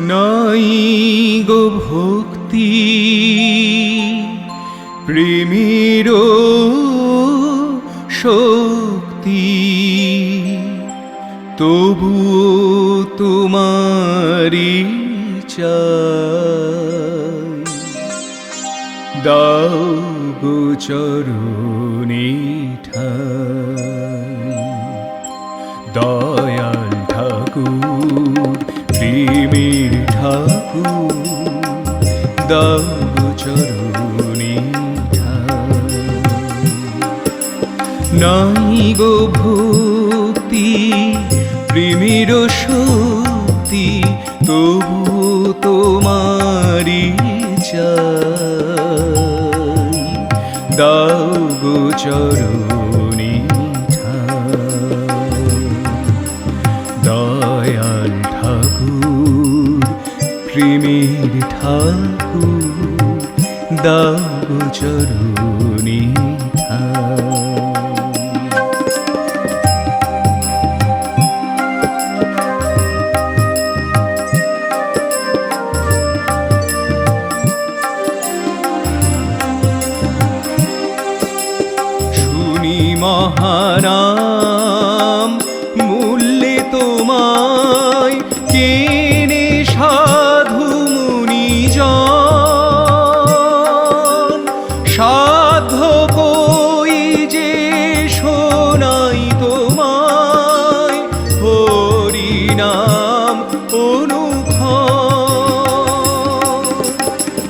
নাই গো ভক্তি। প্রেমের শক্তি। তবু তোমারি চাই। দাও গো দাও নাই গো ভক্তি প্রেমের শক্তি তবু তোমারি চাই। দাও গো প্রেমের ঠাকুর দাও গো চরণে ঠাই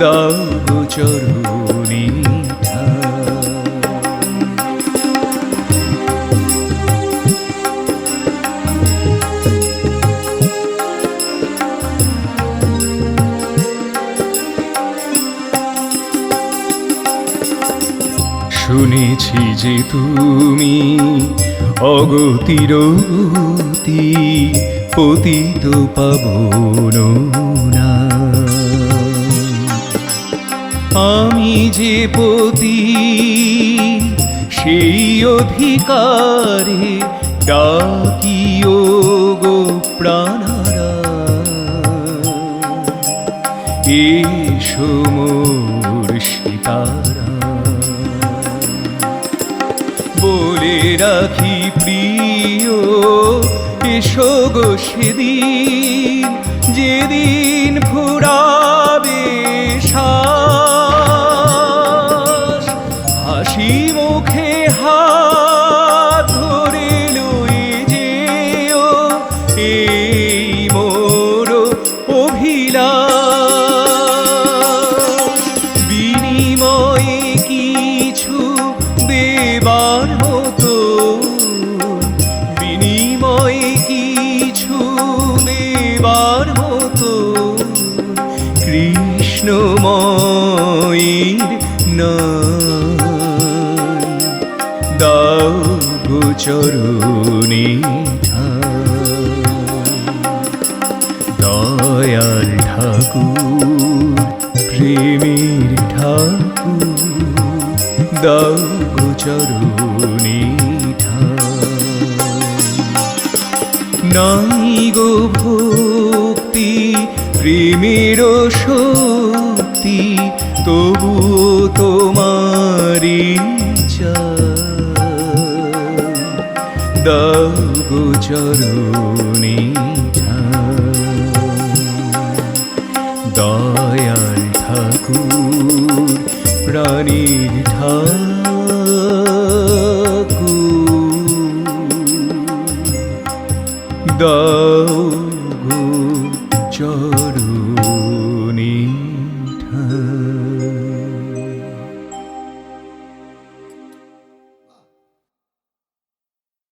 দাও শুনেছি যে তুমি অগতির গতি পতিত পাবন না। আমি যে পতি, সেই অধিকারে ডাকিও গো প্রাণারা বলে রাখি প্রিয়, এসো গো সেদিন, যেদিন ফুরাবে শ্বাস দেবার মতো কৃষ্ণময়ের দাও গো চরণে ঠাই দয়াল ঠাকুর প্রেমের ঠাকুর দাও গো নাই গো ভক্তি, প্রেমের শক্তি তবু তোমারি চাই। দাও গো চরণে দয়াল ঠাকুর, প্রাণীর ঠাকুর দাও গো চরণে